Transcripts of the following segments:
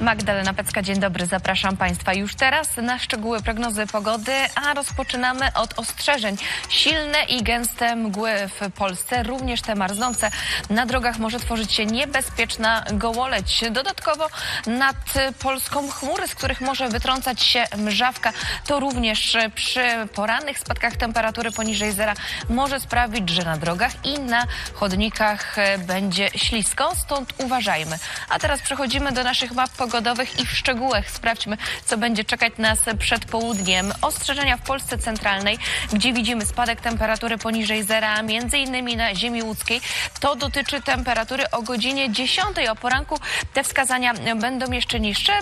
Magdalena Pecka, dzień dobry, zapraszam Państwa już teraz na szczegóły prognozy pogody, a rozpoczynamy od ostrzeżeń. Silne i gęste mgły w Polsce, również te marznące. Na drogach może tworzyć się niebezpieczna gołoleć. Dodatkowo nad Polską chmury, z których może wytrącać się mrzawka. To również przy porannych spadkach temperatury poniżej zera może sprawić, że na drogach i na chodnikach będzie ślisko, stąd uważajmy. A teraz przechodzimy do naszych map pogodowych i w szczegółach sprawdźmy, co będzie czekać nas przed południem. Ostrzeżenia w Polsce centralnej, gdzie widzimy spadek temperatury poniżej zera, między innymi na ziemi łódzkiej. To dotyczy temperatury o godzinie 10 o poranku. Te wskazania będą jeszcze niższe.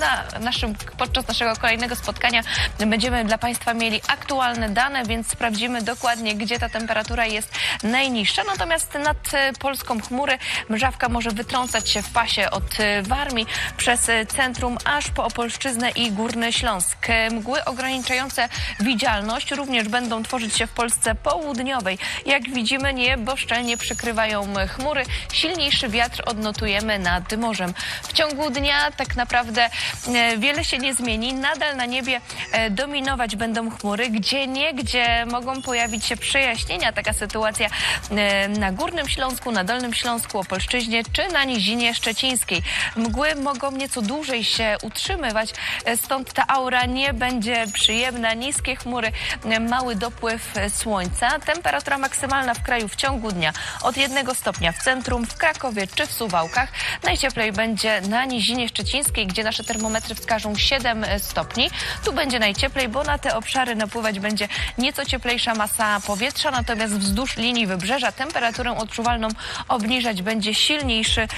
Na naszym, podczas naszego kolejnego spotkania będziemy dla Państwa mieli aktualne dane, więc sprawdzimy dokładnie, gdzie ta temperatura jest najniższa. Natomiast nad polską chmury mrzawka może wytrącać się w pasie od Warmii przez e, centrum aż po Opolszczyznę i Górny Śląsk. Mgły ograniczające widzialność również będą tworzyć się w Polsce południowej. Jak widzimy, niebo szczelnie przykrywają chmury. Silniejszy wiatr odnotujemy nad morzem. W ciągu dnia tak naprawdę e, wiele się nie zmieni. Nadal na niebie e, dominować będą chmury. Gdzie nie, gdzie mogą pojawić się przejaśnienia. Taka sytuacja e, na Górnym Śląsku, na Dolnym Śląsku, Opolszczyźnie czy na Nizinie Szczecińskiej. Mgły mogą nieco dłużej się utrzymywać, e, stąd ta aura nie będzie przyjemna. Niskie chmury, e, mały dopływ e, słońca. Temperatura maksymalna w kraju w ciągu dnia od 1 stopnia w centrum, w Krakowie czy w Suwałkach. Najcieplej będzie na Nizinie Szczecińskiej, gdzie nasze termometry wskażą 7 stopni. Tu będzie najcieplej, bo na te obszary napływać będzie nieco cieplejsza masa powietrza, natomiast wzdłuż linii wybrzeża temperaturę odczuwalną obniżać będzie silniejszy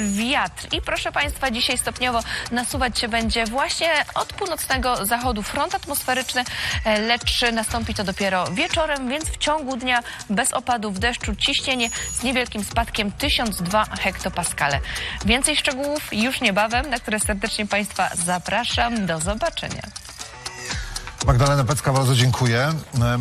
wiatr. I proszę Państwa, dzisiaj stopniowo nasuwać się będzie właśnie od północnego zachodu front atmosferyczny, e, lecz nastąpi to dopiero wieczorem, więc w ciągu dnia bez opadów deszczu ciśnienie z niewielkim spadkiem 1002 hektopaskale. Więcej szczegółów już niebawem, na które serdecznie Państwa zapraszam. Do zobaczenia. Magdalena Pecka, bardzo dziękuję. E,